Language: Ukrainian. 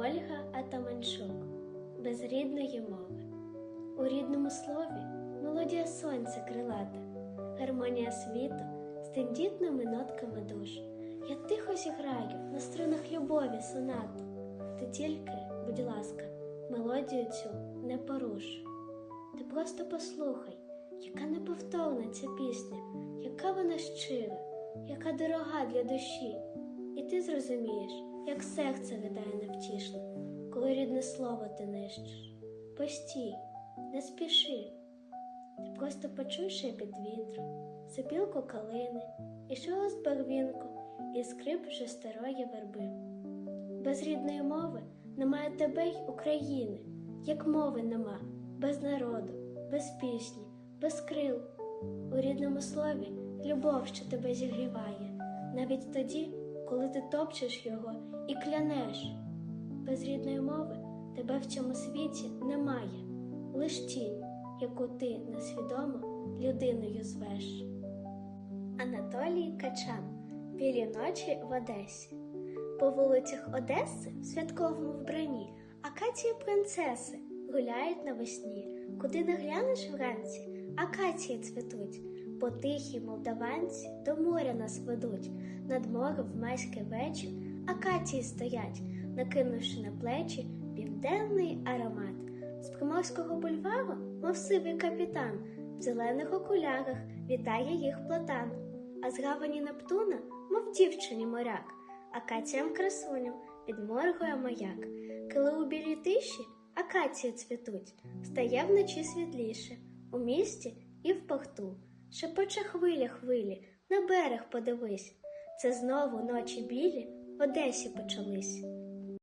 Агата Манчук без рідної мови. У рідному слові мелодія сонця крилата, гармонія світу з тендітними нотками душ. Я тихо зіграю на струнах любові сонату. Ти тільки, будь ласка, мелодію цю не поруш. Ти просто послухай, яка неповторна ця пісня, яка вона щира, яка дорога для душі. І ти зрозумієш, як серце ридає невтішно, коли рідне слово ти нищиш. Постій, не спіши. Ти просто почуй шепіт вітру, сипілку калини, і шелест барвінку, і скрип вже старої верби. Без рідної мови немає тебе й України, як мови нема, без народу, без пісні, без крил. У рідному слові любов, що тебе зігріває, навіть тоді, коли ти топчеш його і клянеш. Без рідної мови тебе в цьому світі немає, лиш тінь, яку ти несвідомо людиною звеш. Анатолій Качан Білі ночі в Одесі. По вулицях Одеси в святковому вбранні акації принцеси гуляють навесні. Куди не глянеш вранці, акації цвітуть, по тихій молдаванці до моря нас ведуть. Над морем в майський вечір акації стоять, накинувши на плечі південний аромат. З приморського бульвару, мов сивий капітан, в зелених окулярах вітає їх платан, а з гавані Нептуна, мов дівчині моряк, акаціям красуням підморгує маяк. Коли у білій тиші акації цвітуть, стає вночі світліше, у місті і в порту. Шепоче хвиля хвилі, на берег подивись. Це знову ночі білі в Одесі почались.